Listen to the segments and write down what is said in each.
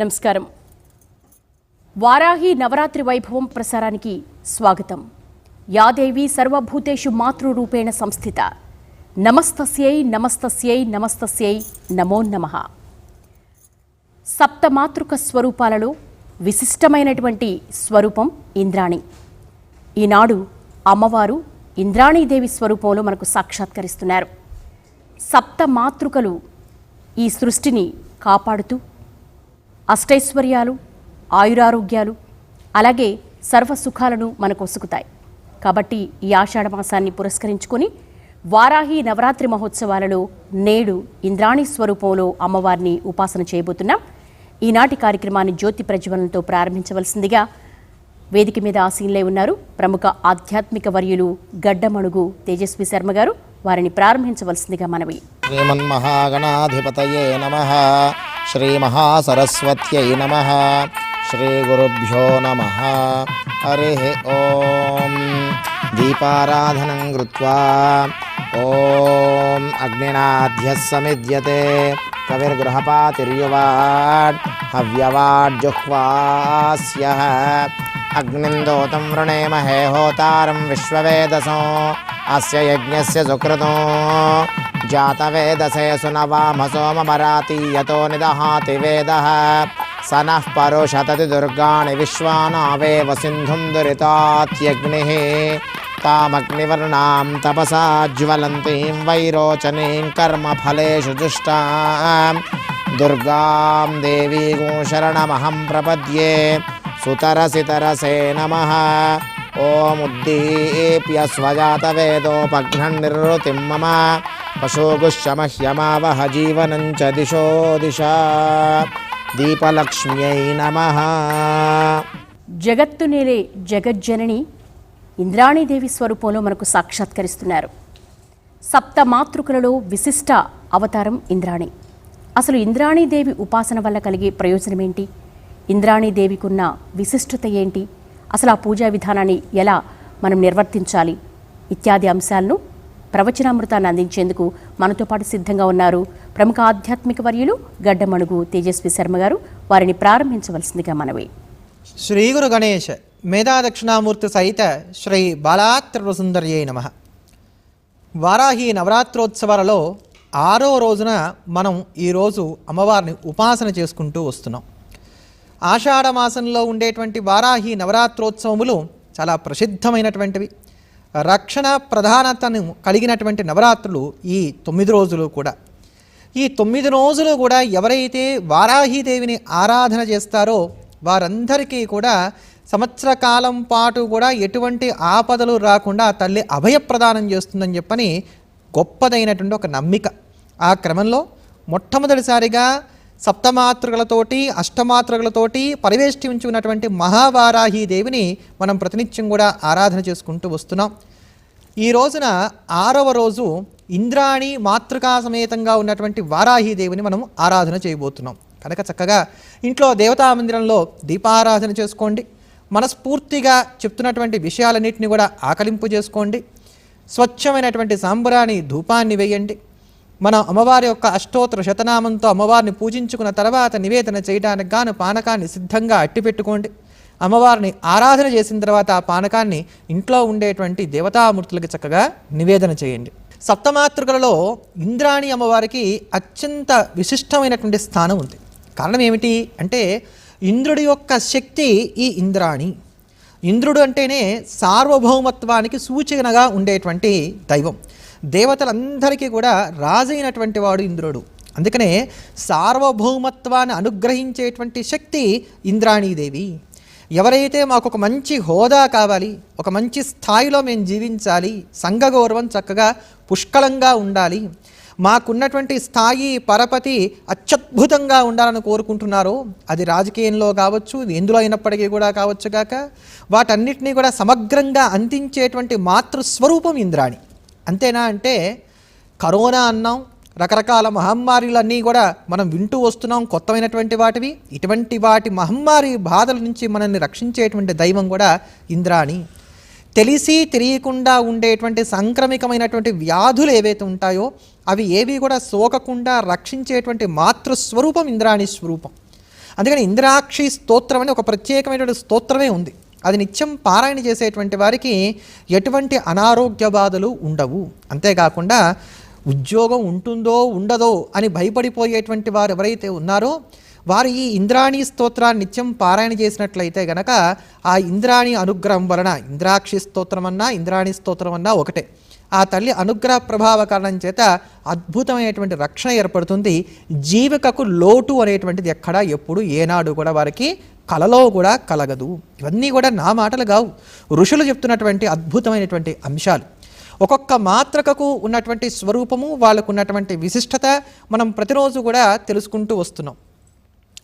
నమస్కారం. వారాహి నవరాత్రి వైభవం ప్రసారానికి స్వాగతం. యాదేవి సర్వభూతేషు మాతృరూపేణ సంస్థిత. నమస్తస్యై నమస్తస్యై నమస్తస్యై నమో నమః. సప్తమాతృక స్వరూపాలలో విశిష్టమైనటువంటి స్వరూపం ఇంద్రాణి. ఈనాడు అమ్మవారు ఇంద్రాణీదేవి స్వరూపంలో మనకు సాక్షాత్కరిస్తున్నారు. సప్త మాతృకలు ఈ సృష్టిని కాపాడుతూ అష్టైశ్వర్యాలు ఆయురారోగ్యాలు అలాగే సర్వ సుఖాలను మనకు ఒసుకుతాయి కాబట్టి ఈ ఆషాఢ మాసాన్ని పురస్కరించుకొని వారాహి నవరాత్రి మహోత్సవాలలో నేడు ఇంద్రాణి స్వరూపంలో అమ్మవారిని ఉపాసన చేయబోతున్నాం. ఈనాటి కార్యక్రమాన్ని జ్యోతి ప్రజ్వలనతో ప్రారంభించవలసిందిగా వేదిక మీద ఆసీనులై ఉన్నారు ప్రముఖ ఆధ్యాత్మిక వర్యులు గడ్డమణుగు తేజస్వి శర్మ గారు. వారిని ప్రారంభించవలసిందిగా మనవి. శ్రీమన్మహాగణాధిపతయే నమః. श्रीमहासरस्वत नम। श्रीगुरुभ्यो नम। हरि ओ दीपाराधन ओं ॐ अग्निनाध्यः समिद्यते कविर्गृहपातिर्युवाड् हव्यवाड्जुह्वास्यः अग्निन्दोतं वृणेमहे होतारं विश्ववेदसो। अस्य यज्ञस्य सुकृतो। जातवेदसे सुनवामसो ममराति यतो निदहाति वेद। स न पर शतति दुर्गा विश्वानावेव सिंधु दुरितात्यग्निः। तामग्निवर्णा तपसा ज्वलन्तीं वैरोचनीं कर्मफलेषु दुर्गा देवी देवीगुं शरणमहं प्रपद्ये, सुतरसितरसे नमः। ॐ उद्दीप्य स्वजातवेदोपघ्ननिर्वृतिं मम। పశోగుశమహ్యమావహ జీవనం చ దిశో దిశా దీపలక్ష్మ్యై నమ జగత్తు నేలే జగజ్జనని ఇంద్రాణీదేవి స్వరూపంలో మనకు సాక్షాత్కరిస్తున్నారు. సప్త మాతృకలలో విశిష్ట అవతారం ఇంద్రాణి. అసలు ఇంద్రాణీదేవి ఉపాసన వల్ల కలిగే ప్రయోజనం ఏంటి ఇంద్రాణీదేవికున్న విశిష్టత ఏంటి? అసలు ఆ పూజా విధానాన్ని ఎలా మనం నిర్వర్తించాలి? ఇత్యాది అంశాలను ప్రవచనామృతాన్ని అందించేందుకు మనతో పాటు సిద్ధంగా ఉన్నారు ప్రముఖ ఆధ్యాత్మిక వర్యులు గడ్డమణుగు తేజస్వి శర్మ గారు. వారిని ప్రారంభించవలసిందిగా మనవి. శ్రీ గురు గణేష్ మేధా దక్షిణామూర్తి సహిత శ్రీ బాలాత్రిపురసుందర్యై నమ. వారాహి నవరాత్రోత్సవాలలో ఆరో రోజున మనం ఈరోజు అమ్మవారిని ఉపాసన చేసుకుంటూ వస్తున్నాం. ఆషాఢ మాసంలో ఉండేటువంటి వారాహి నవరాత్రోత్సవములు చాలా ప్రసిద్ధమైనటువంటివి. రక్షణ ప్రధానతను కలిగినటువంటి నవరాత్రులు ఈ తొమ్మిది రోజులు కూడా. ఈ తొమ్మిది రోజులు కూడా ఎవరైతే వారాహీదేవిని ఆరాధన చేస్తారో వారందరికీ కూడా సంవత్సర కాలం పాటు కూడా ఎటువంటి ఆపదలు రాకుండా తల్లి అభయప్రదానం చేస్తుందని చెప్పని గొప్పదైనటువంటి ఒక నమ్మిక. ఆ క్రమంలో మొట్టమొదటిసారిగా సప్తమాతృకలతోటి అష్టమాతృకలతోటి పరివేష్టించి ఉన్నటువంటి మహావారాహి దేవిని మనం ప్రతినిత్యం కూడా ఆరాధన చేసుకుంటూ వస్తున్నాం. ఈ రోజున ఆరవ రోజు ఇంద్రాణి మాతృకా సమేతంగా ఉన్నటువంటి వారాహి దేవిని మనం ఆరాధన చేయబోతున్నాం. కనుక చక్కగా ఇంట్లో దేవతా మందిరంలో దీపారాధన చేసుకోండి. మనస్ఫూర్తిగా చెప్తున్నటువంటి విషయాలన్నింటినీ కూడా ఆకలింపు చేసుకోండి. స్వచ్ఛమైనటువంటి సాంబరాన్ని ధూపాన్ని వేయండి. మనం అమ్మవారి యొక్క అష్టోత్తర శతనామంతో అమ్మవారిని పూజించుకున్న తర్వాత నివేదన చేయడానికి గాను పానకాన్ని సిద్ధంగా అట్టిపెట్టుకోండి అమ్మవారిని ఆరాధన చేసిన తర్వాత ఆ పానకాన్ని ఇంట్లో ఉండేటువంటి దేవతామూర్తులకు చక్కగా నివేదన చేయండి. సప్తమాతృకలలో ఇంద్రాణి అమ్మవారికి అత్యంత విశిష్టమైనటువంటి స్థానం ఉంది. కారణం ఏమిటి అంటే ఇంద్రుడి యొక్క శక్తి ఈ ఇంద్రాణి. ఇంద్రుడు అంటేనే సార్వభౌమత్వానికి సూచనగా ఉండేటువంటి దైవం. దేవతలందరికీ కూడా రాజైనటువంటి వాడు ఇంద్రుడు. అందుకనే సార్వభౌమత్వాన్ని అనుగ్రహించేటువంటి శక్తి ఇంద్రాణీదేవి. ఎవరైతే మాకు ఒక మంచి హోదా కావాలి ఒక మంచి స్థాయిలో మేము జీవించాలి సంఘ గౌరవం చక్కగా పుష్కలంగా ఉండాలి మాకున్నటువంటి స్థాయి పరపతి అత్యద్భుతంగా ఉండాలని కోరుకుంటున్నారో అది రాజకీయంలో కావచ్చు ఎందులో అయినప్పటికీ కూడా కావచ్చు కాక వాటన్నిటినీ కూడా సమగ్రంగా అందించేటువంటి మాతృస్వరూపం ఇంద్రాణి. అంతేనా అంటే కరోనా అన్నాం రకరకాల మహమ్మారిలన్నీ కూడా మనం వింటూ వస్తున్నాం కొత్తమైనటువంటి వాటివి. ఇటువంటి వాటి మహమ్మారి బాధల నుంచి మనల్ని రక్షించేటువంటి దైవం కూడా ఇంద్రాణి. తెలిసి తెలియకుండా ఉండేటువంటి సంక్రమికమైనటువంటి వ్యాధులు ఏవైతే ఉంటాయో అవి ఏవి కూడా సోకకుండా రక్షించేటువంటి మాతృస్వరూపం ఇంద్రాణి స్వరూపం. అందుకని ఇంద్రాక్షి స్తోత్రం అని ఒక ప్రత్యేకమైనటువంటి స్తోత్రమే ఉంది. అది నిత్యం పారాయణ చేసేటువంటి వారికి ఎటువంటి అనారోగ్య బాధలు ఉండవు. అంతేకాకుండా ఉద్యోగం ఉంటుందో ఉండదో అని భయపడిపోయేటువంటి వారు ఎవరైతే ఉన్నారో వారు ఈ ఇంద్రాణి స్తోత్రాన్ని నిత్యం పారాయణ చేసినట్లయితే గనక ఆ ఇంద్రాణి అనుగ్రహం వలన ఇంద్రాక్షి స్తోత్రం అన్నా ఇంద్రాణి స్తోత్రం అన్నా ఒకటే. ఆ తల్లి అనుగ్రహ ప్రభావ కారణం చేత అద్భుతమైనటువంటి రక్షణ ఏర్పడుతుంది. జీవికకు లోటు అనేటువంటిది ఎక్కడా ఎప్పుడు ఏనాడు కూడా వారికి కలలో కూడా కలగదు. ఇవన్నీ కూడా నా మాటలు కావు. ఋషులు చెప్తున్నటువంటి అద్భుతమైనటువంటి అంశాలు. ఒక్కొక్క మాత్రకకు ఉన్నటువంటి స్వరూపము వాళ్ళకు ఉన్నటువంటి విశిష్టత మనం ప్రతిరోజు కూడా తెలుసుకుంటూ వస్తున్నాం.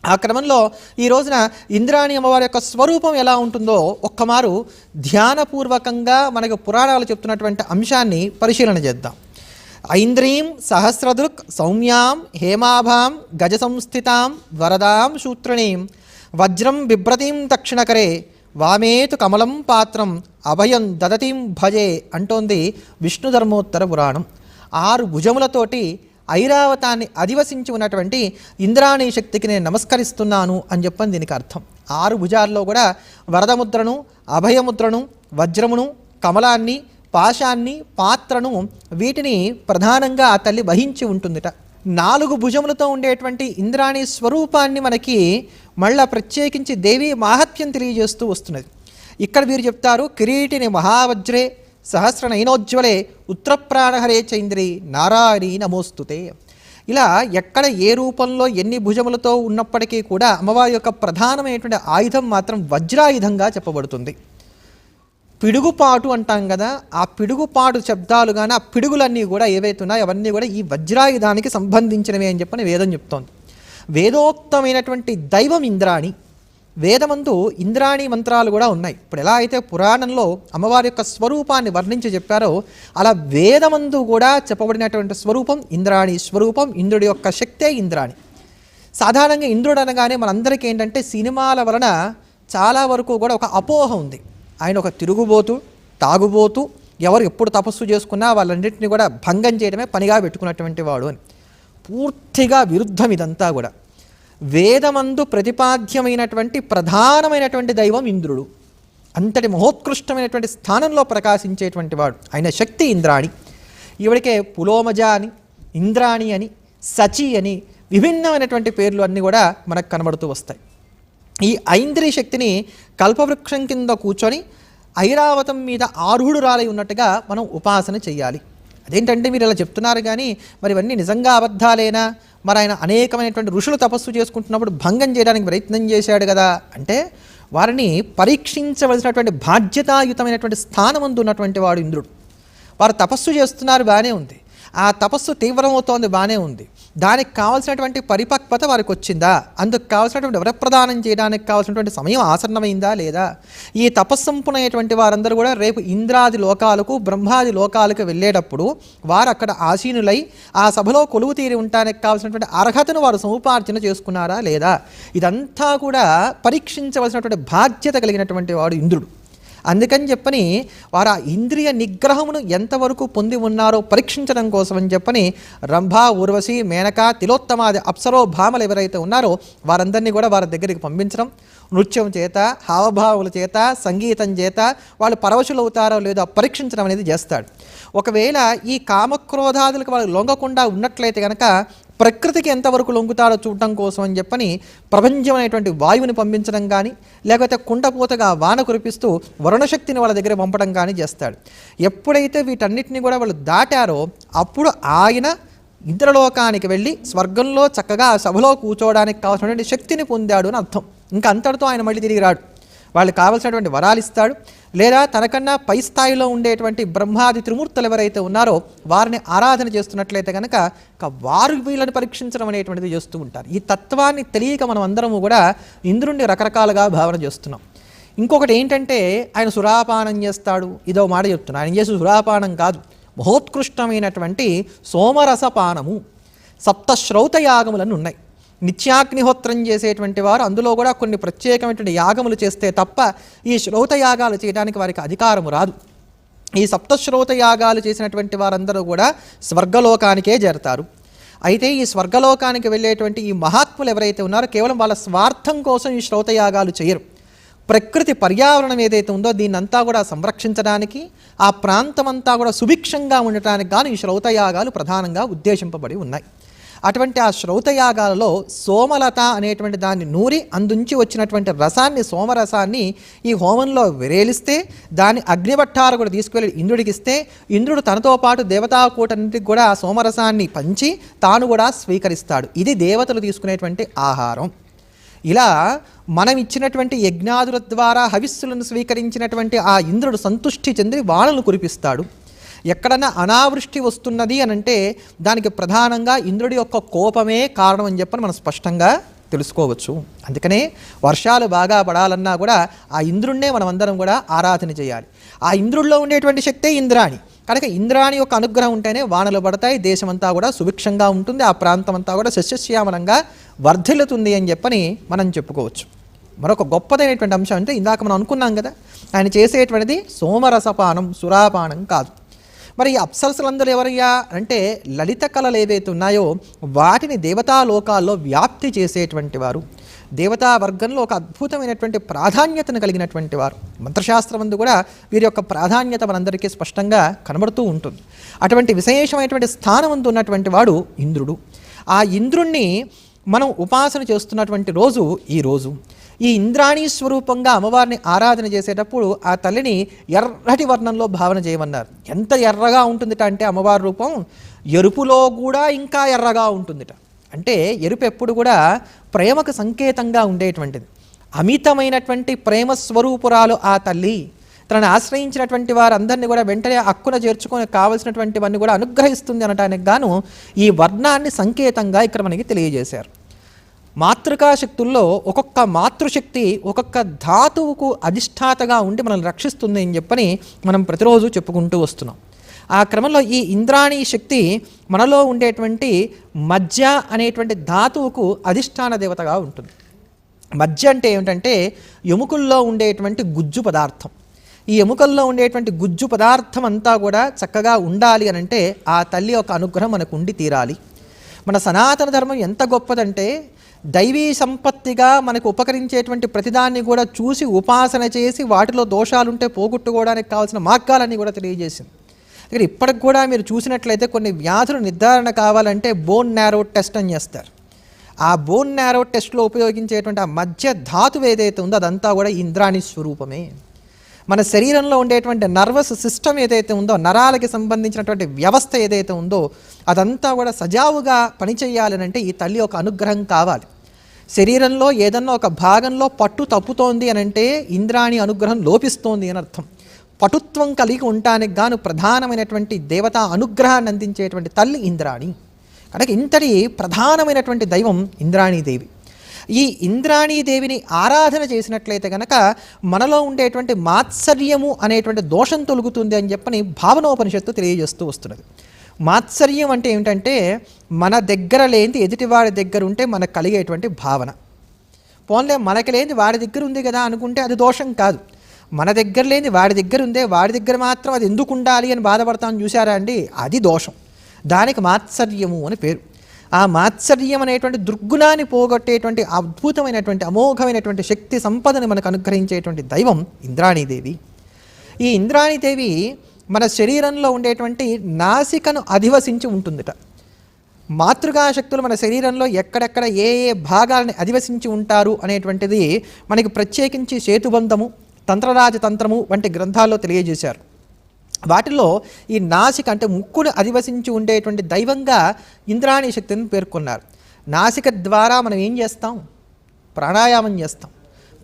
ఆ క్రమంలో ఈ రోజున ఇంద్రాణి అమ్మవారి యొక్క స్వరూపం ఎలా ఉంటుందో ఒక్కమారు ధ్యానపూర్వకంగా మనకు పురాణాలు చెప్తున్నటువంటి అంశాన్ని పరిశీలన చేద్దాం. ఐంద్రీం సహస్రదృక్ సౌమ్యాం హేమాభాం గజ సంస్థితాం వరదాం శూత్రణీం వజ్రం బిభ్రతీం దక్షిణకరే వామేతు కమలం పాత్రం అభయం దదతీం భజే అంటోంది విష్ణు ధర్మోత్తర పురాణం. ఆరు భుజములతోటి ఐరావతాన్ని అధివసించి ఉన్నటువంటి ఇంద్రాణి శక్తికి నేను నమస్కరిస్తున్నాను అని చెప్పని దీనికి అర్థం. ఆరు భుజాల్లో కూడా వరదముద్రను అభయముద్రను వజ్రమును కమలాన్ని పాశాన్ని పాత్రను వీటిని ప్రధానంగా ఆ తల్లి వహించి ఉంటుందిట. నాలుగు భుజములతో ఉండేటువంటి ఇంద్రాణి స్వరూపాన్ని మనకి మళ్ళా ప్రత్యేకించి దేవి మాహత్యం తెలియజేస్తూ వస్తున్నది. ఇక్కడ వీరు చెప్తారు కిరీటిని మహావజ్రే సహస్రనయనోజ్వలే ఉత్తరప్రాణహరే చైంద్రి నారాయణి నమోస్తుతే. ఇలా ఎక్కడ ఏ రూపంలో ఎన్ని భుజములతో ఉన్నప్పటికీ కూడా అమ్మవారి యొక్క ప్రధానమైనటువంటి ఆయుధం మాత్రం వజ్రాయుధంగా చెప్పబడుతుంది. పిడుగుపాటు అంటాం కదా ఆ పిడుగుపాటు శబ్దాలు కానీ ఆ పిడుగులన్నీ కూడా ఏవైతే ఉన్నాయో అవన్నీ కూడా ఈ వజ్రాయుధానికి సంబంధించినవి అని చెప్పని వేదం చెప్తోంది. వేదోక్తమైనటువంటి దైవం ఇంద్రాణి. వేదమందు ఇంద్రాణి మంత్రాలు కూడా ఉన్నాయి. ఇప్పుడు ఎలా అయితే పురాణంలో అమ్మవారి యొక్క స్వరూపాన్ని వర్ణించి చెప్పారో అలా వేదమందు కూడా చెప్పబడినటువంటి స్వరూపం ఇంద్రాణి స్వరూపం ఇంద్రుడి యొక్క శక్తే ఇంద్రాణి. సాధారణంగా ఇంద్రుడు అనగానే మనందరికీ ఏంటంటే సినిమాల వలన చాలా వరకు కూడా ఒక అపోహ ఉంది. ఆయన ఒక తిరుగుబోతు తాగుబోతు ఎవరు ఎప్పుడు తపస్సు చేసుకున్నా వాళ్ళన్నింటినీ కూడా భంగం చేయడమే పనిగా పెట్టుకున్నటువంటి వాడు అని. పూర్తిగా విరుద్ధం ఇదంతా కూడా. వేదమందు ప్రతిపాద్యమైనటువంటి ప్రధానమైనటువంటి దైవం ఇంద్రుడు. అంతటి మహోత్కృష్టమైనటువంటి స్థానంలో ప్రకాశించేటువంటి వాడు. ఆయన శక్తి ఇంద్రాణి. ఈవిడికే పులోమజ అని ఇంద్రాణి అని సచి అని విభిన్నమైనటువంటి పేర్లు అన్నీ కూడా మనకు కనబడుతూ వస్తాయి. ఈ ఐంద్రియ శక్తిని కల్పవృక్షం కింద కూర్చొని ఐరావతం మీద ఆరుహుడు రాలై ఉన్నట్టుగా మనం ఉపాసన చేయాలి. అదేంటంటే మీరు ఇలా చెప్తున్నారు కానీ మరి ఇవన్నీ నిజంగా అబద్ధాలేనా? మరి ఆయన అనేకమైనటువంటి ఋషులు తపస్సు చేసుకుంటున్నప్పుడు భంగం చేయడానికి ప్రయత్నం చేశాడు కదా. అంటే వారిని పరీక్షించవలసినటువంటి బాధ్యతాయుతమైనటువంటి స్థానమందు ఉన్నటువంటి వాడు ఇంద్రుడు. వారు తపస్సు చేస్తున్నారు బాగానే ఉంది. ఆ తపస్సు తీవ్రమవుతోంది బాగానే ఉంది. దానికి కావాల్సినటువంటి పరిపక్వత వారికి వచ్చిందా? అందుకు కావాల్సినటువంటి వరప్రదానం చేయడానికి కావాల్సినటువంటి సమయం ఆసన్నమైందా లేదా? ఈ తపస్సంపునైనటువంటి వారందరూ కూడా రేపు ఇంద్రాది లోకాలకు బ్రహ్మాది లోకాలకు వెళ్ళేటప్పుడు వారు అక్కడ ఆసీనులై ఆ సభలో కొలువు తీరి ఉండడానికి కావాల్సినటువంటి అర్హతను వారు సముపార్జన చేసుకున్నారా లేదా? ఇదంతా కూడా పరీక్షించవలసినటువంటి బాధ్యత కలిగినటువంటి వాడు ఇంద్రుడు. అందుకని చెప్పని వారు ఆ ఇంద్రియ నిగ్రహమును ఎంతవరకు పొంది ఉన్నారో పరీక్షించడం కోసం అని చెప్పని రంభా ఊర్వశి మేనక తిలోత్తమాది అప్సరో భామలు ఎవరైతే ఉన్నారో వారందరినీ కూడా వారి దగ్గరికి పంపించడం. నృత్యం చేత హావభావుల చేత సంగీతం చేత వాళ్ళు పరవశులు అవుతారో లేదో పరీక్షించడం అనేది చేస్తాడు. ఒకవేళ ఈ కామక్రోధాదులకు వాళ్ళు లొంగకుండా ఉన్నట్లయితే కనుక ప్రకృతికి ఎంతవరకు లొంగుతాడో చూడటం కోసం అని చెప్పని ప్రపంచమైనటువంటి వాయువుని పంపించడం కానీ లేకపోతే కుండపోతగా వాన కురిపిస్తూ వరుణశక్తిని వాళ్ళ దగ్గర పంపడం కానీ చేస్తాడు. ఎప్పుడైతే వీటన్నిటిని కూడా వాళ్ళు దాటారో అప్పుడు ఆయన ఇంద్రలోకానికి వెళ్ళి స్వర్గంలో చక్కగా సభలో కూర్చోవడానికి కావాల్సినటువంటి శక్తిని పొందాడు అని అర్థం. ఇంకా అంతటితో ఆయన మళ్ళీ తిరిగి రాడు. వాళ్ళకి కావలసినటువంటి వరాలు ఇస్తాడు. లేదా తనకన్నా పై స్థాయిలో ఉండేటువంటి బ్రహ్మాది త్రిమూర్తులు ఎవరైతే ఉన్నారో వారిని ఆరాధన చేస్తున్నట్లయితే కనుక వారు వీళ్ళని పరీక్షించడం అనేటువంటిది చేస్తూ ఉంటారు. ఈ తత్వాన్ని తెలియక మనం అందరము కూడా ఇంద్రుణ్ణి రకరకాలుగా భావన చేస్తున్నాం. ఇంకొకటి ఏంటంటే ఆయన సురాపానం చేస్తాడు. ఇదో మాట చెప్తున్నా. ఆయన చేసే సురాపానం కాదు. మహోత్కృష్టమైనటువంటి సోమరసపానము సప్త యాగములను ఉన్నాయి నిత్యాగ్నిహోత్రం చేసేటువంటి వారు అందులో కూడా కొన్ని ప్రత్యేకమైనటువంటి యాగములు చేస్తే తప్ప ఈ శ్రౌత యాగాలు చేయడానికి వారికి అధికారము రాదు. ఈ సప్తశ్రోత యాగాలు చేసినటువంటి వారందరూ కూడా స్వర్గలోకానికే చేరతారు. అయితే ఈ స్వర్గలోకానికి వెళ్ళేటువంటి ఈ మహాత్ములు ఎవరైతే ఉన్నారో కేవలం వాళ్ళ స్వార్థం కోసం ఈ శ్రౌతయాగాలు చేయరు. ప్రకృతి పర్యావరణం ఏదైతే ఉందో దీన్నంతా కూడా సంరక్షించడానికి ఆ ప్రాంతం అంతా కూడా సుభిక్షంగా ఉండటానికి గాను ఈ శ్రౌతయాగాలు ప్రధానంగా ఉద్దేశింపబడి ఉన్నాయి. అటువంటి ఆ శ్రౌతయాగాలలో సోమలత అనేటువంటి దాన్ని నూరి అందుంచి వచ్చినటువంటి రసాన్ని సోమరసాన్ని ఈ హోమంలో విరేలిస్తే దాన్ని అగ్నిభట్టారు కూడా తీసుకువెళ్ళి ఇంద్రుడికి ఇస్తే ఇంద్రుడు తనతో పాటు దేవతాకూటన్నిటికి కూడా ఆ సోమరసాన్ని పంచి తాను కూడా స్వీకరిస్తాడు. ఇది దేవతలు తీసుకునేటువంటి ఆహారం. ఇలా మనం ఇచ్చినటువంటి యజ్ఞాదుల ద్వారా హవిస్సులను స్వీకరించినటువంటి ఆ ఇంద్రుడు సంతుష్టి చెంది వానలు కురిపిస్తాడు. ఎక్కడన్నా అనావృష్టి వస్తున్నది అని అంటే దానికి ప్రధానంగా ఇంద్రుడి యొక్క కోపమే కారణం అని చెప్పని మనం స్పష్టంగా తెలుసుకోవచ్చు. అందుకనే వర్షాలు బాగా పడాలన్నా కూడా ఆ ఇంద్రుణ్ణే మనం అందరం కూడా ఆరాధన చేయాలి. ఆ ఇంద్రుడిలో ఉండేటువంటి శక్తే ఇంద్రాణి. కనుక ఇంద్రాణి యొక్క అనుగ్రహం ఉంటేనే వానలు పడతాయి దేశమంతా కూడా సుభిక్షంగా ఉంటుంది ఆ ప్రాంతం అంతా కూడా సస్యశ్యామలంగా వర్ధిల్లుతుంది అని చెప్పని మనం చెప్పుకోవచ్చు. మరొక గొప్పదైనటువంటి అంశం అంటే ఇందాక మనం అనుకున్నాం కదా ఆయన చేసేటువంటిది సోమరసపానం సురాపానం కాదు. మరి ఈ అప్సరసులందరూ ఎవరయ్యా? అంటే లలిత కళలు ఏవైతే ఉన్నాయో వాటిని దేవతాలోకాల్లో వ్యాప్తి చేసేటువంటి వారు. దేవతా వర్గంలో ఒక అద్భుతమైనటువంటి ప్రాధాన్యతను కలిగినటువంటి వారు. మంత్రశాస్త్రమందు కూడా వీరి యొక్క ప్రాధాన్యత మనందరికీ స్పష్టంగా కనబడుతూ ఉంటుంది. అటువంటి విశేషమైనటువంటి స్థానమందు ఉన్నటువంటి వాడు ఇంద్రుడు. ఆ ఇంద్రుణ్ణి మనం ఉపాసన చేస్తున్నటువంటి రోజు ఈ రోజు. ఈ ఇంద్రాణి స్వరూపంగా అమ్మవారిని ఆరాధన చేసేటప్పుడు ఆ తల్లిని ఎర్రటి వర్ణంలో భావన చేయమన్నారు. ఎంత ఎర్రగా ఉంటుందిట అంటే అమ్మవారి రూపం ఎరుపులో కూడా ఇంకా ఎర్రగా ఉంటుందిట. అంటే ఎరుపు ఎప్పుడు కూడా ప్రేమకు సంకేతంగా ఉండేటువంటిది. అమితమైనటువంటి ప్రేమ స్వరూపురాలు ఆ తల్లి. తనను ఆశ్రయించినటువంటి వారందరినీ కూడా వెంటనే అక్కున చేర్చుకొని కావలసినటువంటివన్నీ కూడా అనుగ్రహిస్తుంది అనటానికి గాను ఈ వర్ణాన్ని సంకేతంగా ఇక్కడ మనకి తెలియజేశారు. మాతృకా శక్తుల్లో ఒక్కొక్క మాతృశక్తి ఒక్కొక్క ధాతువుకు అధిష్టాతగా ఉండి మనల్ని రక్షిస్తుంది అని చెప్పని మనం ప్రతిరోజు చెప్పుకుంటూ వస్తున్నాం. ఆ క్రమంలో ఈ ఇంద్రాణి శక్తి మనలో ఉండేటువంటి మధ్య అనేటువంటి ధాతువుకు అధిష్టాన దేవతగా ఉంటుంది. మధ్య అంటే ఏమిటంటే ఎముకల్లో ఉండేటువంటి గుజ్జు పదార్థం. ఈ ఎముకల్లో ఉండేటువంటి గుజ్జు పదార్థం అంతా కూడా చక్కగా ఉండాలి అని అంటే ఆ తల్లి యొక్క అనుగ్రహం మనకు ఉండి తీరాలి. మన సనాతన ధర్మం ఎంత గొప్పదంటే దైవీ సంపత్తిగా మనకు ఉపకరించేటువంటి ప్రతిదాన్ని కూడా చూసి ఉపాసన చేసి వాటిలో దోషాలుంటే పోగొట్టుకోవడానికి కావాల్సిన మార్గాలన్నీ కూడా తెలియజేసింది. ఇక్కడ ఇప్పటికి కూడా మీరు చూసినట్లయితే కొన్ని వ్యాధులు నిర్ధారణ కావాలంటే బోన్ నారో టెస్ట్ అని చేస్తారు. ఆ బోన్ నారో టెస్ట్లో ఉపయోగించేటువంటి ఆ మధ్య ధాతువు ఏదైతే ఉందో అదంతా కూడా ఇంద్రాణి స్వరూపమే. మన శరీరంలో ఉండేటువంటి నర్వస్ సిస్టమ్ ఏదైతే ఉందో నరాలకి సంబంధించినటువంటి వ్యవస్థ ఏదైతే ఉందో అదంతా కూడా సజావుగా పనిచేయాలనంటే ఈ తల్లి ఒక అనుగ్రహం కావాలి. శరీరంలో ఏదన్నా ఒక భాగంలో పట్టు తప్పుతోంది అని అంటే ఇంద్రాణి అనుగ్రహం లోపిస్తోంది అని అర్థం. పటుత్వం కలిగి ఉండటానికి గాను ప్రధానమైనటువంటి దేవతా అనుగ్రహాన్ని అందించేటువంటి తల్లి ఇంద్రాణి. కనుక ఇంతటి ప్రధానమైనటువంటి దైవం ఇంద్రాణీదేవి ఈ ఇంద్రాణీదేవిని ఆరాధన చేసినట్లయితే కనుక మనలో ఉండేటువంటి మాత్సర్యము అనేటువంటి దోషం తొలుగుతుంది అని చెప్పని భావనోపనిషత్తు తెలియజేస్తూ వస్తున్నది. మాత్సర్యం అంటే ఏమిటంటే మన దగ్గర లేనిది ఎదుటివాడి దగ్గర ఉంటే మనకు కలిగేటువంటి భావన. పోన్లే మనకి లేనిది వాడి దగ్గర ఉంది కదా అనుకుంటే అది దోషం కాదు. మన దగ్గర లేనిది వాడి దగ్గర ఉందే వాడి దగ్గర మాత్రం అది ఎందుకు ఉండాలి అని బాధపడతామని చూసారా అండి? అది దోషం. దానికి మాత్సర్యము అని పేరు. ఆ మాత్సర్యం అనేటువంటి దుర్గుణాన్ని పోగొట్టేటువంటి అద్భుతమైనటువంటి అమోఘమైనటువంటి శక్తి సంపదని మనకు అనుగ్రహించేటువంటి దైవం ఇంద్రాణీదేవి. ఈ ఇంద్రాణీదేవి మన శరీరంలో ఉండేటువంటి నాసికను అధివసించి ఉంటుందిట. మాతృకా శక్తులు మన శరీరంలో ఎక్కడెక్కడ ఏ ఏ భాగాలని అధివసించి ఉంటారు అనేటువంటిది మనకి ప్రత్యేకించి సేతుబంధము తంత్రరాజతంత్రము వంటి గ్రంథాల్లో తెలియజేశారు. వాటిలో ఈ నాసిక అంటే ముక్కును అధివసించి ఉండేటువంటి దైవంగా ఇంద్రాణి శక్తిని పేర్కొన్నారు. నాసిక ద్వారా మనం ఏం చేస్తాం? ప్రాణాయామం చేస్తాం.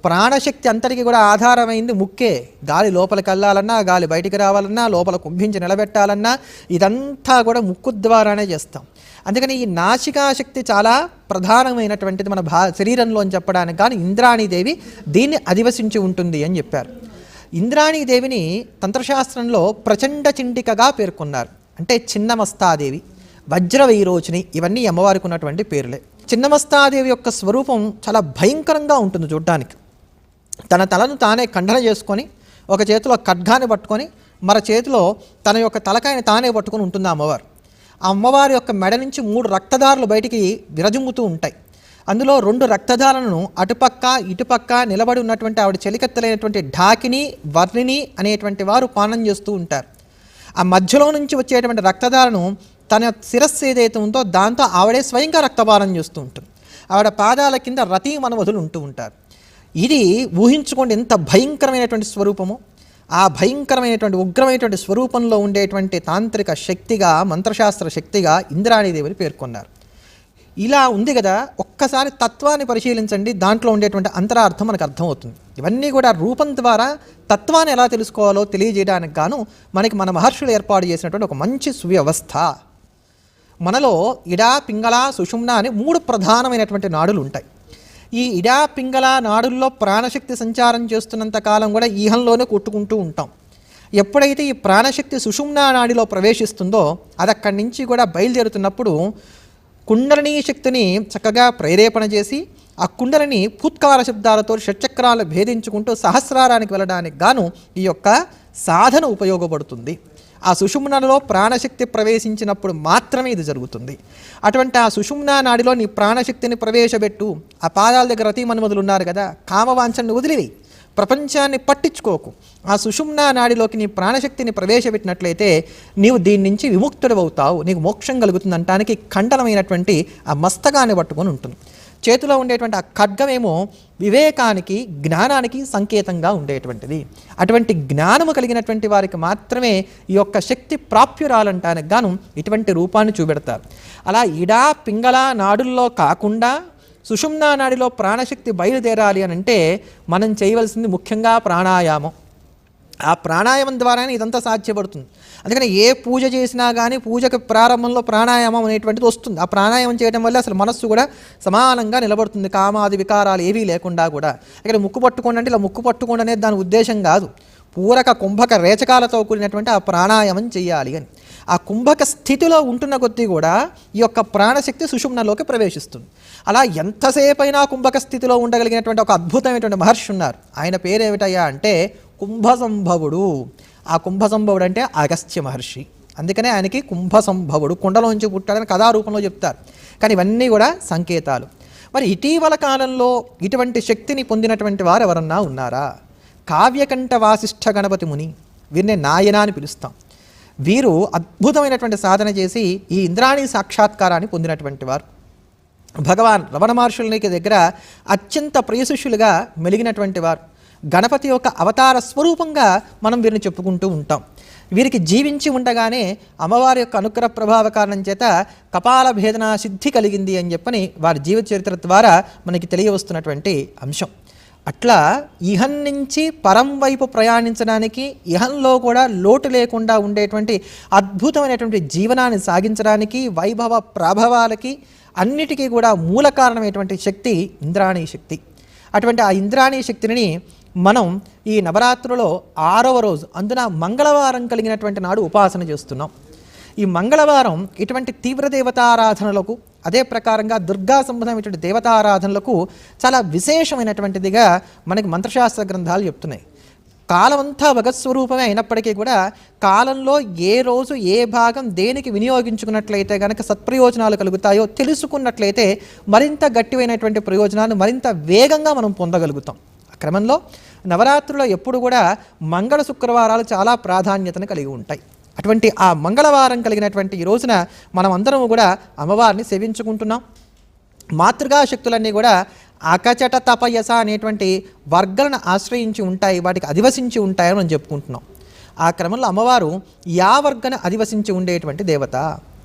ప్రాణశక్తి అంతటికి కూడా ఆధారమైంది ముక్కే. గాలి లోపలికి వెళ్ళాలన్నా గాలి బయటికి రావాలన్నా లోపల కుంభించి నిలబెట్టాలన్నా ఇదంతా కూడా ముక్కు ద్వారానే చేస్తాం. అందుకని ఈ నాసికా శక్తి చాలా ప్రధానమైనటువంటిది మన భా శరీరంలో అని చెప్పడానికి కానీ ఇంద్రాణీదేవి దీన్ని అధివసించి ఉంటుంది అని చెప్పారు. ఇంద్రాణీదేవిని తంత్రశాస్త్రంలో ప్రచండ చిండికగా పేర్కొన్నారు. అంటే చిన్నమస్తాదేవి వజ్రవైరోచిని ఇవన్నీ అమ్మవారికి ఉన్నటువంటి పేర్లే. చిన్నమస్తాదేవి యొక్క స్వరూపం చాలా భయంకరంగా ఉంటుంది చూడ్డానికి. తన తలను తానే ఖండన చేసుకొని ఒక చేతిలో ఖడ్గాన్ని పట్టుకొని మరో చేతిలో తన యొక్క తలకాయని తానే పట్టుకొని ఉంటుంది అమ్మవారు. ఆ అమ్మవారి యొక్క మెడ నుంచి మూడు రక్తదారులు బయటికి విరజుమ్ముతూ ఉంటాయి. అందులో రెండు రక్తజాలను అటుపక్క ఇటుపక్క నిలబడి ఉన్నటువంటి ఆవిడ చెలికత్తలైనటువంటి ఢాకిని వర్ణిని అనేటువంటి వారు పానం చేస్తూ ఉంటారు. ఆ మధ్యలో నుంచి వచ్చేటువంటి రక్తధారను తన శిరస్సు ఏదైతే ఉందో దాంతో ఆవిడే స్వయంగా రక్తపానం చేస్తూ ఉంటుంది. ఆవిడ పాదాల కింద రతీ మనవధులు ఉంటూ ఉంటారు. ఇది ఊహించుకోండి ఎంత భయంకరమైనటువంటి స్వరూపము. ఆ భయంకరమైనటువంటి ఉగ్రమైనటువంటి స్వరూపంలో ఉండేటువంటి తాంత్రిక శక్తిగా మంత్రశాస్త్ర శక్తిగా ఇంద్రాణీదేవిని పేర్కొన్నారు. ఇలా ఉంది కదా ఒక్కసారి తత్వాన్ని పరిశీలించండి దాంట్లో ఉండేటువంటి అంతరార్థం మనకు అర్థమవుతుంది. ఇవన్నీ కూడా రూపం ద్వారా తత్వాన్ని ఎలా తెలుసుకోవాలో తెలియజేయడానికి గాను మనకి మన మహర్షులు ఏర్పాటు చేసినటువంటి ఒక మంచి సువ్యవస్థ. మనలో ఇడా పింగళ సుషుమ్న అని మూడు ప్రధానమైనటువంటి నాడులు ఉంటాయి. ఈ ఇడా పింగళ నాడుల్లో ప్రాణశక్తి సంచారం చేస్తున్నంత కాలం కూడా ఈహంలోనే కొట్టుకుంటూ ఉంటాం. ఎప్పుడైతే ఈ ప్రాణశక్తి సుషుమ్నా నాడిలో ప్రవేశిస్తుందో అది అక్కడి నుంచి కూడా బయలుదేరుతున్నప్పుడు కుండలిని శక్తిని చక్కగా ప్రేరేపణ చేసి ఆ కుండలిని పూత్కార శబ్దాలతో షట్చక్రాలు భేదించుకుంటూ సహస్రారానికి వెళ్ళడానికి గాను ఈ యొక్క సాధన ఉపయోగపడుతుంది. ఆ సుషుమ్నలో ప్రాణశక్తి ప్రవేశించినప్పుడు మాత్రమే ఇది జరుగుతుంది. అటువంటి ఆ సుషుమ్నా నాడిలో నీ ప్రాణశక్తిని ప్రవేశపెట్టు ఆ పాదాల దగ్గర రతీమనుమతులు ఉన్నారు కదా కామవాంఛని వదిలివి ప్రపంచాన్ని పట్టించుకోకు. ఆ సుషుమ్నా నాడిలోకి నీ ప్రాణశక్తిని ప్రవేశపెట్టినట్లయితే నీవు దీని నుంచి విముక్తుడవుతావు. నీకు మోక్షం కలుగుతుంది అంటానికి ఖండనమైనటువంటి ఆ మస్తకాన్ని పట్టుకొని ఉంటుంది. చేతిలో ఉండేటువంటి ఆ ఖడ్గమేమో వివేకానికి జ్ఞానానికి సంకేతంగా ఉండేటువంటిది. అటువంటి జ్ఞానము కలిగినటువంటి వారికి మాత్రమే ఈ యొక్క శక్తి ప్రాప్యురాలంటానికి గాను ఇటువంటి రూపాన్ని చూపెడతారు. అలా ఇడా పింగళ నాడుల్లో కాకుండా సుషుమ్నా నాడిలో ప్రాణశక్తి బయలుదేరాలి అని అంటే మనం చేయవలసింది ముఖ్యంగా ప్రాణాయామం. ఆ ప్రాణాయామం ద్వారానే ఇదంతా సాధ్యపడుతుంది. అందుకని ఏ పూజ చేసినా కానీ పూజకు ప్రారంభంలో ప్రాణాయామం అనేటువంటిది వస్తుంది. ఆ ప్రాణాయామం చేయడం వల్ల అసలు మనస్సు కూడా సమానంగా నిలబడుతుంది. కామాది వికారాలు ఏవీ లేకుండా కూడా. ఇక్కడ ముక్కు పట్టుకోండి అంటే ఇలా ముక్కు పట్టుకోండి అనేది దాని ఉద్దేశం కాదు. పూరక కుంభక రేచకాలతో కూడినటువంటి ఆ ప్రాణాయామం చేయాలి అని. ఆ కుంభక స్థితిలో ఉంటున్న కొద్దీ కూడా ఈ యొక్క ప్రాణశక్తి సుషుమ్నలోకి ప్రవేశిస్తుంది. అలా ఎంతసేపైనా కుంభక స్థితిలో ఉండగలిగినటువంటి ఒక అద్భుతమైనటువంటి మహర్షి ఉన్నారు. ఆయన పేరేమిటయ్యా అంటే కుంభసంభవుడు. ఆ కుంభసంభవుడు అంటే అగస్త్య మహర్షి. అందుకనే ఆయనకి కుంభసంభవుడు కుండలోంచి పుట్టాడని కథారూపంలో చెప్తారు. కానీ ఇవన్నీ కూడా సంకేతాలు. మరి ఇటీవల కాలంలో ఇటువంటి శక్తిని పొందినటువంటి వారు ఎవరన్నా ఉన్నారా? కావ్యకంఠ వాసిష్ఠ గణపతి ముని. వీరిని నాయన అని పిలుస్తాం. వీరు అద్భుతమైనటువంటి సాధన చేసి ఈ ఇంద్రాణి సాక్షాత్కారాన్ని పొందినటువంటి వారు. భగవాన్ రమణ మహర్షులకి దగ్గర అత్యంత ప్రియశిష్యులుగా మెలిగినటువంటి వారు. గణపతి యొక్క అవతార స్వరూపంగా మనం వీరిని చెప్పుకుంటూ ఉంటాం. వీరికి జీవించి ఉండగానే అమ్మవారి యొక్క అనుగ్రహ ప్రభావ కారణం చేత కపాల భేదన సిద్ధి కలిగింది అని చెప్పని వారి జీవిత చరిత్ర ద్వారా మనకి తెలియవస్తున్నటువంటి అంశం. అట్లా ఇహం నుంచి పరం వైపు ప్రయాణించడానికి ఇహంలో కూడా లోటు లేకుండా ఉండేటువంటి అద్భుతమైనటువంటి జీవనాన్ని సాగించడానికి వైభవ ప్రభావాలకి అన్నిటికీ కూడా మూల కారణమైనటువంటి శక్తి ఇంద్రాణీ శక్తి. అటువంటి ఆ ఇంద్రాణీ శక్తిని మనం ఈ నవరాత్రులో ఆరవ రోజు అందున మంగళవారం కలిగినటువంటి నాడు ఉపాసన చేస్తున్నాం. ఈ మంగళవారం ఇటువంటి తీవ్ర దేవతారాధనలకు అదే ప్రకారంగా దుర్గా సంబంధమైనటువంటి దేవతారాధనలకు చాలా విశేషమైనటువంటిదిగా మనకి మంత్రశాస్త్ర గ్రంథాలు చెప్తున్నాయి. కాలమంతా భగత్స్వరూపమే అయినప్పటికీ కూడా కాలంలో ఏ రోజు ఏ భాగం దేనికి వినియోగించుకున్నట్లయితే కనుక సత్ప్రయోజనాలు కలుగుతాయో తెలుసుకున్నట్లయితే మరింత గట్టివైనటువంటి ప్రయోజనాలు మరింత వేగంగా మనం పొందగలుగుతాం. ఆ క్రమంలో నవరాత్రుల్లో ఎప్పుడు కూడా మంగళ శుక్రవారాలు చాలా ప్రాధాన్యతను కలిగి ఉంటాయి. అటువంటి ఆ మంగళవారం కలిగినటువంటి ఈ రోజున మనం అందరము కూడా అమ్మవారిని సేవించుకుంటున్నాం. మాతృగా శక్తులన్నీ కూడా అకచట తపయస అనేటువంటి వర్గాలను ఆశ్రయించి ఉంటాయి వాటికి అధివసించి ఉంటాయని మనం చెప్పుకుంటున్నాం. ఆ క్రమంలో అమ్మవారు యా వర్గన అధివసించి ఉండేటువంటి దేవత.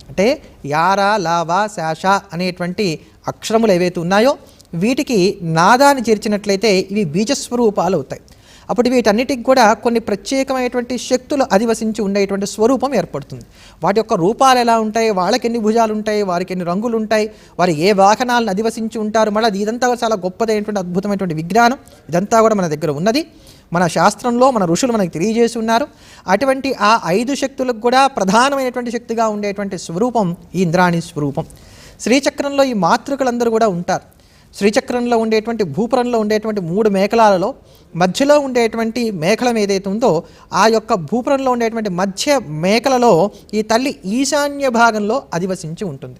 అంటే యారా లావా శాష అనేటువంటి అక్షరములు ఏవైతే ఉన్నాయో వీటికి నాదాన్ని చేర్చినట్లయితే ఇవి బీజస్వరూపాలు అవుతాయి. అప్పుడు వీటన్నిటికి కూడా కొన్ని ప్రత్యేకమైనటువంటి శక్తులు అధివసించి ఉండేటువంటి స్వరూపం ఏర్పడుతుంది. వాటి యొక్క రూపాలు ఎలా ఉంటాయి? వాళ్ళకి ఎన్ని భుజాలు ఉంటాయి? వారికి ఎన్ని రంగులు ఉంటాయి? వారు ఏ వాహనాలను అధివసించి ఉంటారు? మళ్ళీ అది ఇదంతా చాలా గొప్పదైనటువంటి అద్భుతమైనటువంటి విజ్ఞానం. ఇదంతా కూడా మన దగ్గర ఉన్నది. మన శాస్త్రంలో మన ఋషులు మనకి తెలియజేసి ఉన్నారు. అటువంటి ఆ ఐదు శక్తులకు కూడా ప్రధానమైనటువంటి శక్తిగా ఉండేటువంటి స్వరూపం ఈ ఇంద్రాణి స్వరూపం. శ్రీచక్రంలో ఈ మాతృకలందరూ కూడా ఉంటారు. శ్రీచక్రంలో ఉండేటువంటి భూపురంలో ఉండేటువంటి మూడు మేకలాలలో మధ్యలో ఉండేటువంటి మేకలం ఏదైతే ఉందో ఆ యొక్క భూపురంలో ఉండేటువంటి మధ్య మేకలలో ఈ తల్లి ఈశాన్య భాగంలో అధివసించి ఉంటుంది.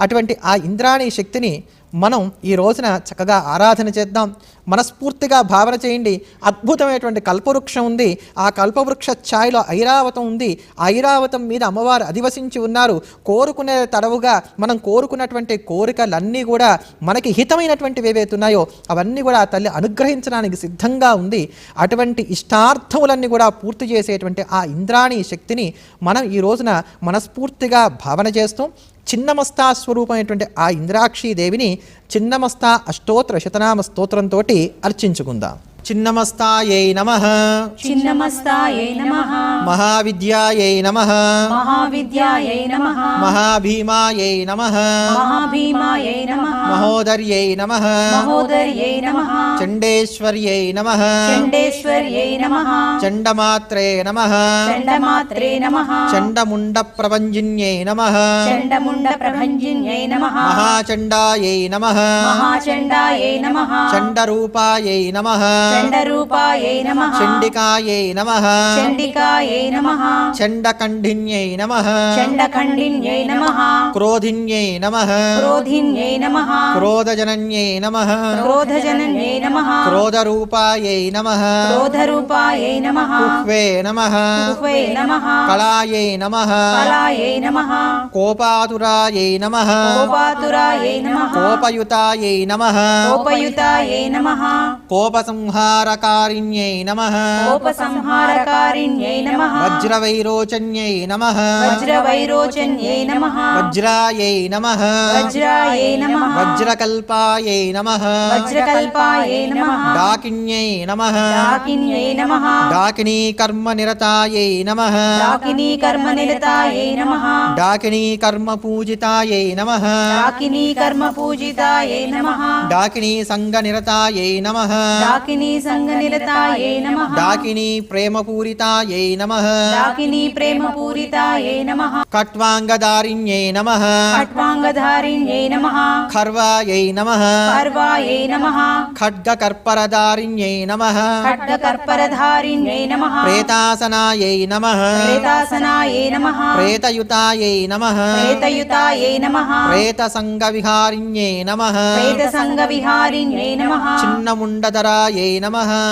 అటువంటి ఆ ఇంద్రాణి శక్తిని మనం ఈ రోజున చక్కగా ఆరాధన చేద్దాం. మనస్ఫూర్తిగా భావన చేయండి. అద్భుతమైనటువంటి కల్పవృక్షం ఉంది. ఆ కల్పవృక్ష ఛాయలో ఐరావతం ఉంది. ఐరావతం మీద అమ్మవారు అధివసించి ఉన్నారు. కోరుకునే తడవుగా మనం కోరుకున్నటువంటి కోరికలన్నీ కూడా మనకి హితమైనటువంటివి ఏవైతే ఉన్నాయో అవన్నీ కూడా ఆ తల్లి అనుగ్రహించడానికి సిద్ధంగా ఉంది. అటువంటి ఇష్టార్థములన్నీ కూడా పూర్తి చేసేటువంటి ఆ ఇంద్రాణి శక్తిని మనం ఈ రోజున మనస్ఫూర్తిగా భావన చేస్తూ చిన్నమస్తా స్వరూపమైనటువంటి ఆ ఇంద్రాక్షి దేవిని చిన్నమస్త అష్టోత్తర శతనామ స్తోత్రంతో అర్చించుకుందాం. చిన్నమస్తాయై నమ. చిన్నమస్తాయై నమః. మహావిద్యాయై నమ. మహావిద్యాయై నమః. మహాభీమాయై నమ. మహాభీమాయై నమః. మహోదర్యై నమ. మహోదర్యై నమః. చండేశ్వర్యై నమ. చండేశ్వర్యై నమః. చండమాత్రే నమ. చండమాత్రే నమః. చండముండ ప్రభంజిన్యై నమ. చండముండ ప్రభంజిన్యై నమః. మహాచండాయై నమ. మహాచండాయై నమః. చండరూపాయై నమ. చండరూపాయై నమః. చండికాయై నమ. చండికాయై నమః. చండకంఠిన్యై నమ. చండఖండిన్యై నమః. క్రోధిన్యై నమ. క్రోధిన్యై నమః. క్రోధజనన్యై నమ. క్రోధజనన్యై నమః. క్రోధరూపాయై నమ. క్రోధరూపాయై నమః. కుహ్వే నమ. కుహ్వై నమః. కళాయై నమ. కళాయై నమః. కోపాతురాయై నమ. కోపాతురాయై నమః. కోపయుతాయై నమ. కోపయుతాయై నమః. కోపసంహారకారిణ్యై నమ. కోపసంహారకారిణ్యై నమః. వజ్రవైరోచన్యై నమ. వజ్రవైరోచన్యై నమః. వజ్రాయై నమ. వజ్రాయై నమః. వజ్రకల్పాయై నమ. వజ్రకల్పాయై నమః. డాకిన్యై నమ. డాకిన్యై నమః. డాకినీ కర్మ నిరతాయై నమ. డాకినీ కర్మ నిరతాయై నమః. డాకినీ కర్మ పూజితాయై నమ. డాకినీ కర్మ పూజితాయై నమః. డాకినీ సంగ నిరతాయై నమ. డాకినీ సంగ నిరతాయై నమః డాకినీ ప్రేమ పూరితాయై నమ డాకినీ ప్రేమ పూరితాయై నమః కట్వాంగదారిణ్యై నమ ఖట్వాంగధారిణ్యై నమః ఖర్వాయై నమ పర్వాయై నమః ఖడ్గకర్పరదారిణ్యై నమ ఖడ్గకర్పరధారిణ్యై నమః ప్రేతాసనాయై నమ ప్రేతాసనాయై నమః ప్రేతయుతాయై నమ ప్రేతయుతాయై నమః ప్రేతసంగవిహారిణ్యై నమ ప్రేతసంగవిహారిణ్యై నమః చిన్నముండధరాయై నమ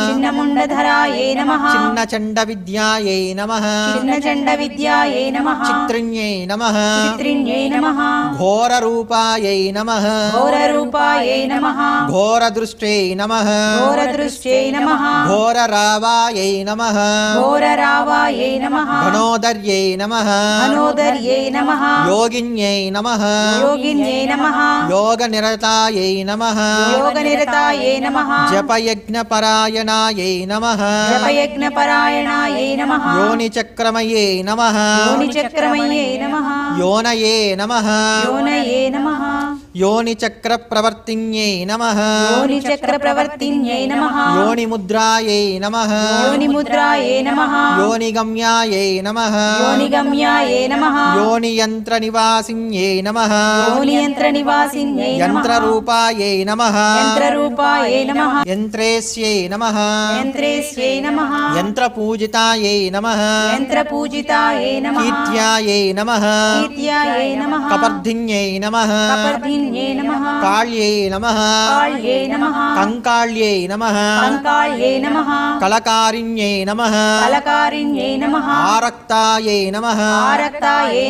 చిన్నముండధరాయై నమః. చిన్న చండ విద్యాయై నమ. చిన్నచండ విద్యాయై నమః. చిత్రిణ్యై నమ. చిత్రిణ్యై నమః. నమ. ఘోరరూపాయై నమః. నమ. ఘోరదృష్ట్యై నమః. నమ. ఘోరరావాయై నమః. ఘనోదర్యై నమ. మనోదర్యై నమః. యోగిన్యై నమ. యోగిన్యై నమః. నమ యోగనిరతాయై నమః. జపయజ్ఞపరాయణాయై నమ. జపయజ్ఞపరాయణాయై నమః యోనిచక్రమయే నమ యోనిచక్రమయ్యై నమః నమ యోనయే నమః నమ యోనిచక్రప్రవర్తిన్యై నమః యోనిముద్రాయై నమ. యోనిముద్రాయై నమః. యోనిగమ్యాయై నమ. యోనిగమ్యాయై నమః. యోనియంత్రనివాసిన్యై నమ. యోనియంత్రనివాసిన్యై నమః. యంత్రరూపాయై నమ. యంత్రరూపాయై నమః. యంత్రేస్యై నమ. యంత్రేశ్యై నమః. యంత్రపూజితాయై నమ. యంత్రపూజితాయై నమః. కీర్త్యాయై నమ. కీర్త్యాయై నమః. కపర్ధిన్యై నమ. కపర్ధిన్యై నమః. కాళ్యై నమ. కాళ్యై నమః. కంకాళ్యై నమ. కంకాళ్యై నమః. కలకారిణ్యై నమ. కలకారిణ్యై నమః. ఆరక్తాయై నమ. ఆరక్తాయై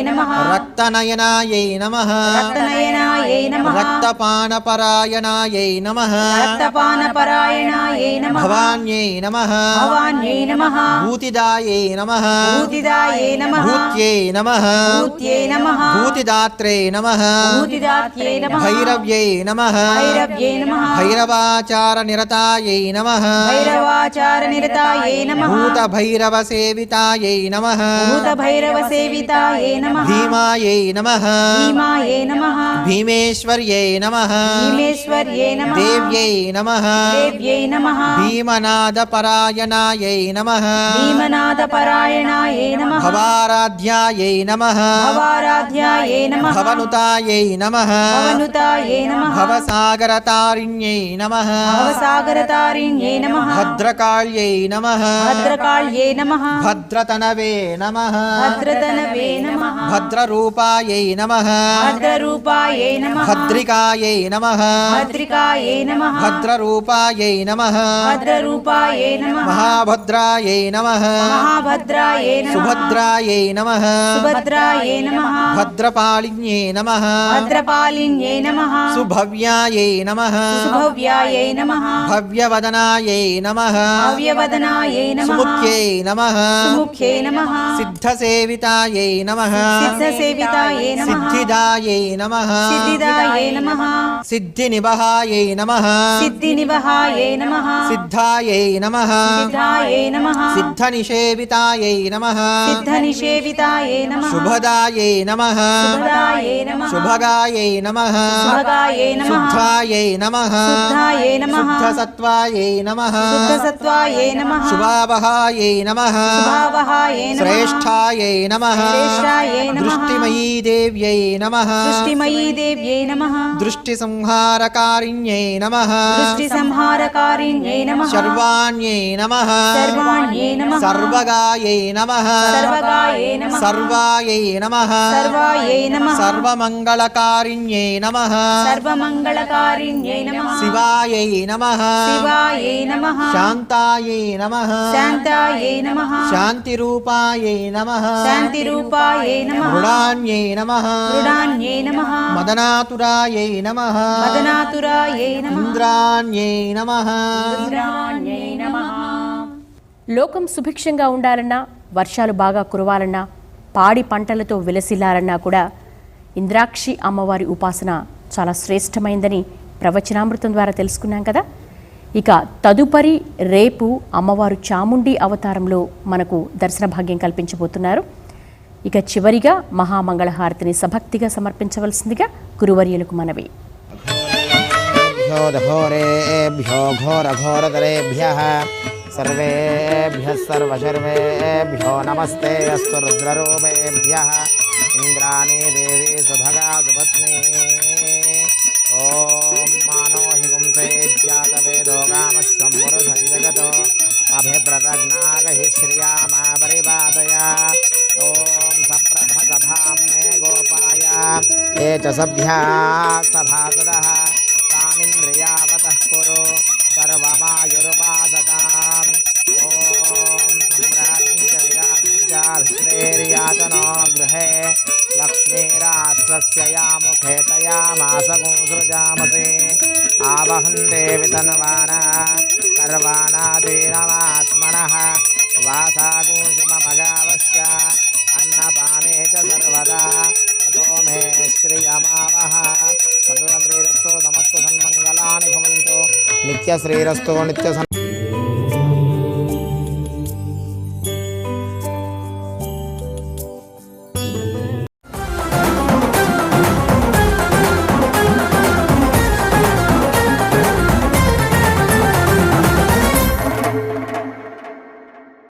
నమః రక్తనయనాయై నమ రక్తనయనాయై నమః రక్తపానపరాయణాయై నమ రక్తపానపరాయణాయై నమః భవాన్యై నమ భవాన్యై నమః భూతిదాయై నమ భూతిదాయై నమః భూత్యై నమ భూత్యై భైరవ్యై నమ భైరవాచార నిరతాయై నమ భైరవాచార నిరతాయై నమః భూత భైరవ సేవితాయై నమ భూత భైరవ సేవితాయై నమః భీమాయై నమ భీమాయై నమః భీమేశ్వర్యై నమ భీమేశ్వర్యై నమః దేవ్యై నమ దేవ్యై నమః భీమనాద పరాయణాయై నమ భీమనాథపరాయణాయై నమః భవారాధ్యాయై నమ భవారాధ్యాయై నమః భవనుతాయై నమ భానుతాయే నమః భవసాగరతారిణ్యై నమః భవసాగరతారిణ్యే నమః భద్రకాళ్యై నమః భద్రకాళ్యే నమః భద్రతనవే నమః భద్రతనవే నమః భద్రరూపాయై నమః భద్రరూపాయే నమః భద్రికాయై నమః భద్రికాయే నమః భద్రరూపాయై నమః భద్రరూపాయే నమః మహాభద్రాయై నమః మహాభద్రాయే నమః సుభద్రాయై నమః సుభద్రాయే నమః భద్రపాళిన్యే నమః భద్రపాలిన్యే నమః సుభవ్యాయై నమః సుభవ్యాయే నమః భవ్యవదనాయై నమః భవ్యవదనాయే నమః సుముఖ్యై నమః సుముఖ్యే నమః సిద్ధసేవితాయై నమః సిద్ధసేవితాయే నమః సిద్ధిదాయై నమః సిద్ధిదాయే నమః సిద్ధినివహాయై నమః సిద్ధినివహాయే నమః సిద్ధాయై నమః సిద్ధాయే నమః సిద్ధనిషేవితాయై నమః సిద్ధనిషేవితాయే నమః శుభదాయై నమః శుభదాయే నమః శుభగాయై నమః శుద్ధాయై నమః శుద్ధసత్వాయై నమః శుభావహాయై నమః శుభావహాయే నమః దృష్టిమయీ దేవ్యై నమః దృష్టి సంహారకారిణ్యై నమః సర్వాణ్యై నమః సర్వగాయై నమః సర్వాయై నమః సర్వాయై నమః సర్వమంగళకారిణ్యై నమః. సర్వమంగళకారిణ్యై నమః. శివాయై నమః. శివాయై నమః. శాంతాయై నమః. శాంతాయై నమః. శాంతిరూపాయై నమః. శాంతిరూపాయై నమః. మృడాన్యై నమః. మృడాన్యై నమః. మదనాతురాయై నమః. మదనాతురాయై నమః. ఇంద్రాణ్యై నమః. ఇంద్రాణ్యై నమః. లోకం సుభిక్షంగా ఉండాలన్నా వర్షాలు బాగా కురవాలన్నా పాడి పంటలతో విలసిల్లాలన్నా కూడా ఇంద్రాక్షి అమ్మవారి ఉపాసన చాలా శ్రేష్టమైందని ప్రవచనామృతం ద్వారా తెలుసుకున్నాం కదా. ఇక తదుపరి రేపు అమ్మవారు చాముండి అవతారంలో మనకు దర్శన భాగ్యం కల్పించబోతున్నారు. ఇక చివరిగా మహామంగళహారతిని సభక్తిగా సమర్పించవలసిందిగా గురువర్యులకు మనవి. ఘోరేభ్యో నమస్తే ఇంద్రాణి దేవి ये च सभ्याः सभासदः तानिन्द्रियावतः कुरु सर्वमायुरुपासताम्। ॐ सम्राजं च विराजं च हृत्रेर्यातनो गृहे लक्ष्मीराष्ट्रस्य या मुखे तया सर्वानादीनमात्मनः वासाकुंसुममगावश्च ¿Qué haces?